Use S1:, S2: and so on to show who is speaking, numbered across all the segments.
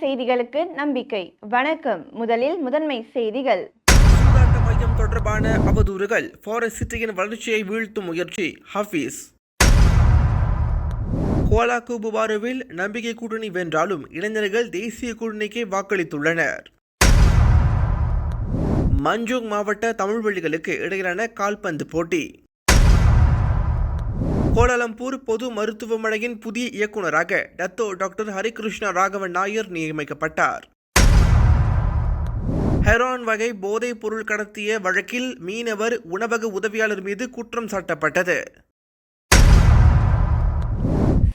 S1: செய்திகளுக்கு நம்பிக்கை. வணக்கம். முதலில் முதன்மை செய்திகள்.
S2: மையம் தொடர்பான அவதூறுகள். ஃபாரஸ்ட் சிட்டியின் வளர்ச்சியை வீழ்த்தும் முயற்சி. ஹஃபீஸ். கோலா கூபுபாருவில் நம்பிக்கை கூட்டணி வென்றாலும் இளைஞர்கள் தேசிய கூட்டணிக்கு வாக்களித்துள்ளனர். மஞ்சோங் மாவட்ட தமிழ் பள்ளிகளுக்கு இடையிலான கால்பந்து போட்டி. கோலாலம்பூர் பொது மருத்துவமனையின் புதிய இயக்குநராக டத்தோ டாக்டர் ஹரிகிருஷ்ண ராகவன் நாயர் நியமிக்கப்பட்டார். ஹெரான் வகை போதைப் பொருள் கடத்திய வழக்கில் மீனவர் உணவக உதவியாளர் மீது குற்றம் சாட்டப்பட்டது.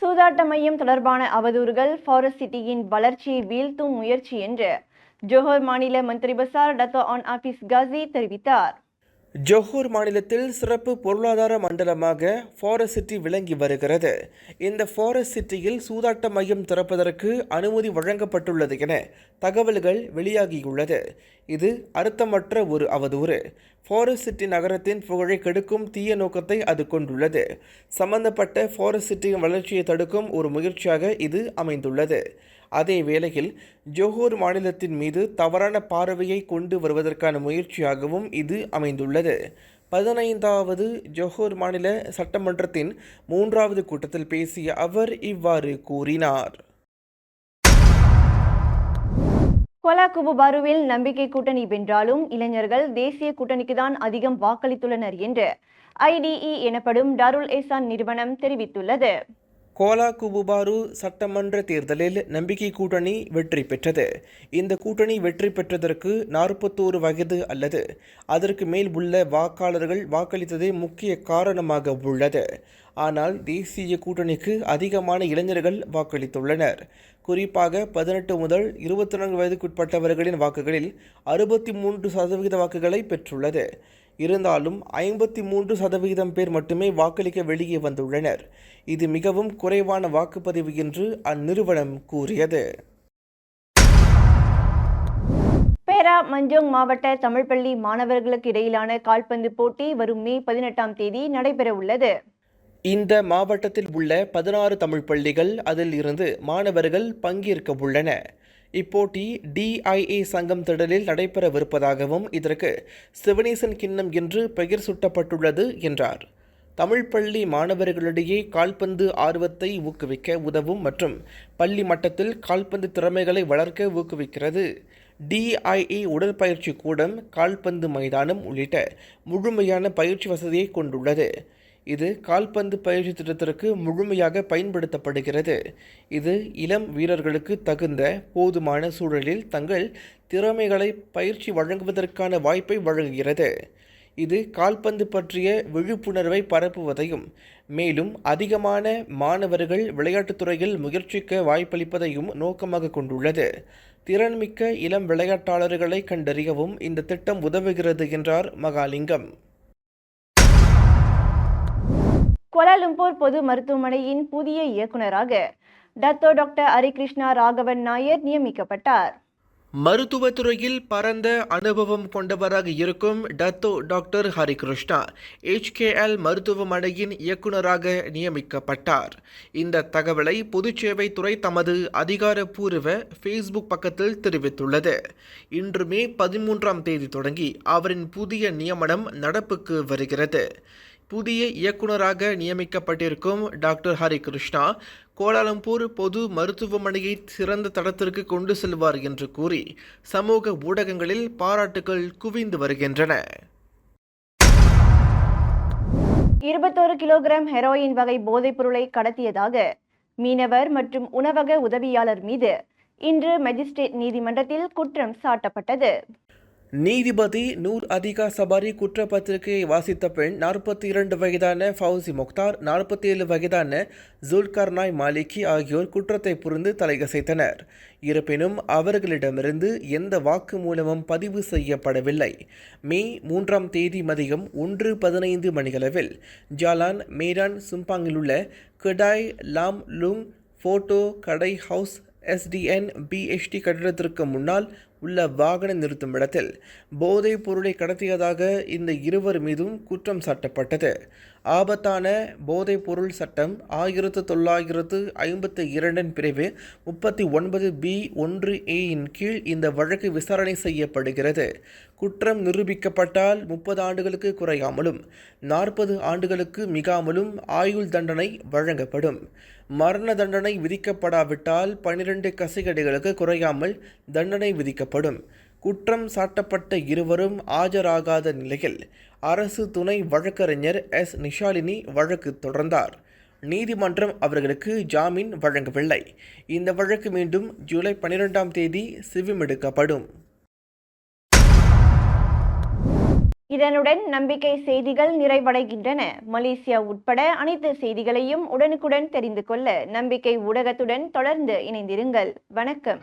S1: சூதாட்ட மையம் தொடர்பான அவதூறுகள் ஃபாரஸ்ட் சிட்டியின் வளர்ச்சியை வீழ்த்தும் முயற்சி என்று ஜோஹர் மாநில மந்திரி பசார் டத்தோ ஆன் ஆபீஸ் காசி தெரிவித்தார்.
S2: ஜொஹூர் மாநிலத்தில் சிறப்பு பொருளாதார மண்டலமாக ஃபாரஸ்ட் சிட்டி விளங்கி வருகிறது. இந்த ஃபாரஸ்ட் சிட்டியில் சூதாட்ட மையம் திறப்பதற்கு அனுமதி வழங்கப்பட்டுள்ளது என தகவல்கள் வெளியாகியுள்ளது. இது அர்த்தமற்ற ஒரு அவதூறு. ஃபாரஸ்ட் சிட்டி நகரத்தின் புகழை கெடுக்கும் தீய நோக்கத்தை அது கொண்டுள்ளது. சம்பந்தப்பட்ட ஃபாரஸ்ட் சிட்டியின் வளர்ச்சியை தடுக்கும் ஒரு முயற்சியாக இது அமைந்துள்ளது. அதே வேளையில் ஜோஹர் மாநிலத்தின் மீது தவறான பார்வையை கொண்டு வருவதற்கான முயற்சியாகவும் இது அமைந்துள்ளது. பதினைந்தாவது ஜோஹர் மாநில சட்டமன்றத்தின் மூன்றாவது கூட்டத்தில் பேசிய அவர் இவ்வாறு கூறினார்.
S1: கொலாகுபுபாருவில் நம்பிக்கை கூட்டணி வென்றாலும் இளைஞர்கள் தேசிய கூட்டணிக்கு தான் அதிகம் வாக்களித்துள்ளனர் என்று ஐடிஇ எனப்படும் டாருல் ஏசான் நிறுவனம் தெரிவித்துள்ளது.
S2: கோலா குபுபாரு சட்டமன்ற தேர்தலில் நம்பிக்கை கூட்டணி வெற்றி பெற்றது. இந்த கூட்டணி வெற்றி பெற்றதற்கு நாற்பத்தோரு வயது அல்லது அதற்கு மேல் உள்ள வாக்காளர்கள் வாக்களித்ததே முக்கிய காரணமாக உள்ளது. ஆனால் தேசிய கூட்டணிக்கு அதிகமான இளைஞர்கள் வாக்களித்துள்ளனர். குறிப்பாக பதினெட்டு முதல் இருபத்தி நான்கு வயதுக்குட்பட்டவர்களின் வாக்குகளில் அறுபத்தி மூன்று சதவீத வாக்குகளை பெற்றுள்ளது. இருந்தாலும் ஐம்பத்தி மூன்று சதவிகிதம் பேர் மட்டுமே வாக்களிக்க வெளியே வந்துள்ளனர். இது மிகவும் குறைவான வாக்குப்பதிவு என்று அந்நிறுவனம் கூறியது.
S1: பேரா மஞ்சோங் மாவட்ட தமிழ் பள்ளி மாணவர்களுக்கு இடையிலான கால்பந்து போட்டி வரும் மே பதினெட்டாம் தேதி நடைபெற உள்ளது
S2: இந்த மாவட்டத்தில் உள்ள பதினாறு தமிழ் பள்ளிகள் அதில் இருந்து மாணவர்கள் பங்கேற்க உள்ளன இப்போட்டி டிஐஏ சங்கம் திடலில் நடைபெறவிருப்பதாகவும் இதற்கு சிவனேசன் கிண்ணம் என்று பெயர் சூட்டப்பட்டுள்ளது என்றார். தமிழ் பள்ளி மாணவர்களிடையே கால்பந்து ஆர்வத்தை ஊக்குவிக்க உதவும் மற்றும் பள்ளி மட்டத்தில் கால்பந்து திறமைகளை வளர்க்க ஊக்குவிக்கிறது. டிஐஏ உடற்பயிற்சி கூடம் கால்பந்து மைதானம் உள்ளிட்ட முழுமையான பயிற்சி வசதியை கொண்டுள்ளது. இது கால்பந்து பயிற்சி திட்டத்திற்கு முழுமையாக பயன்படுத்தப்படுகிறது. இது இளம் வீரர்களுக்கு தகுந்த போதுமான சூழலில் தங்கள் திறமைகளை பயிற்சி வழங்குவதற்கான வாய்ப்பை வழங்குகிறது. இது கால்பந்து பற்றிய விழிப்புணர்வை பரப்புவதையும் மேலும் அதிகமான மாணவர்கள் விளையாட்டுத் துறையில் முயற்சிக்க வாய்ப்பளிப்பதையும் நோக்கமாக கொண்டுள்ளது. திறன்மிக்க இளம் விளையாட்டாளர்களை கண்டறியவும் இந்த திட்டம் உதவுகிறது என்றார் மகாலிங்கம்.
S1: கோலாலும்பூர் பொது மருத்துவமனையின் புதிய இயக்குநராக டத்தோ டாக்டர் ஹரிகிருஷ்ணா ராகவன் நாயர் நியமிக்கப்பட்டார்.
S2: மருத்துவத்துறையில் பரந்த அனுபவம் கொண்டவராக இருக்கும் டத்தோ டாக்டர் ஹரிகிருஷ்ணா எச்கேஎல் மருத்துவமனையின் இயக்குநராக நியமிக்கப்பட்டார். இந்த தகவலை பொதுச்சேவைத்துறை தமது அதிகாரப்பூர்வ ஃபேஸ்புக் பக்கத்தில் தெரிவித்துள்ளது. இன்று மே பதிமூன்றாம் தேதி தொடங்கி அவரின் புதிய நியமனம் நடப்புக்கு வருகிறது. புதிய இயக்குநராக நியமிக்கப்பட்டிருக்கும் டாக்டர் ஹரிகிருஷ்ணா கோலாலம்பூர் பொது மருத்துவமனையை சிறந்த தடத்திற்கு கொண்டு செல்வார் என்று கூறி சமூக ஊடகங்களில் பாராட்டுகள் குவிந்து வருகின்றன.
S1: இருபத்தோரு கிலோகிராம் ஹெரோயின் வகை போதைப் பொருளை கடத்தியதாக மீனவர் மற்றும் உணவக உதவியாளர் மீது இன்று மெஜிஸ்ட்ரேட் நீதிமன்றத்தில் குற்றம் சாட்டப்பட்டது.
S2: நீதிபதி நூர் அதிகா சபாரி குற்றப்பத்திரிகையை வாசித்த பெண் நாற்பத்தி இரண்டு வயதான ஃபவுசி முக்தார் நாற்பத்தி ஏழு வயதான ஜுல்கர்னாய் மாலிகி ஆகியோர் குற்றத்தை புரிந்து தலையசைத்தனர் இருப்பினும் அவர்களிடமிருந்து எந்த வாக்குமூலமும் பதிவு செய்யப்படவில்லை. மே மூன்றாம் தேதி மதியம் ஒன்று பதினைந்து மணிகளவில் ஜாலான் மேரான் சும்பாங்கில் உள்ள கடாய் லாம் லுங் ஃபோட்டோ கடை ஹவுஸ் எஸ்டிஎன் பிஎஸ்டி கட்டிடத்திற்கு முன்னால் உள்ள வாகன நிறுத்தும் இடத்தில் போதைப் பொருளை கடத்தியதாக இந்த இருவர் மீதும் குற்றம் சாட்டப்பட்டது. ஆபத்தான போதைப்பொருள் சட்டம் ஆயிரத்து தொள்ளாயிரத்து ஐம்பத்தி இரண்டின் பிரிவு முப்பத்தி ஒன்பது பி ஒன்று ஏயின் கீழ் இந்த வழக்கு விசாரணை செய்யப்படுகிறது. குற்றம் நிரூபிக்கப்பட்டால் முப்பது ஆண்டுகளுக்கு குறையாமலும் நாற்பது ஆண்டுகளுக்கு மிகாமலும் ஆயுள் தண்டனை வழங்கப்படும். மரண தண்டனை விதிக்கப்படாவிட்டால் பனிரெண்டு கசைகடிகளுக்கு குறையாமல் தண்டனை விதிக்கப்படும். குற்றம் சாட்டப்பட்ட இருவரும் ஆஜராகாத நிலையில் அரசு துணை வழக்கறிஞர் எஸ். நிஷாலினி வழக்கு தொடர்ந்தார். நீதிமன்றம் அவர்களுக்கு ஜாமீன் வழங்கவில்லை. இந்த வழக்கு மீண்டும் ஜூலை பனிரெண்டாம் தேதி செவிமெடுக்கப்படும்.
S1: இதனுடன் நம்பிக்கை செய்திகள் நிறைவடைகின்றன. மலேசியா உட்பட அனைத்து செய்திகளையும் உடனுக்குடன் தெரிந்து கொள்ள நம்பிக்கை ஊடகத்துடன் தொடர்ந்து இணைந்திருங்கள். வணக்கம்.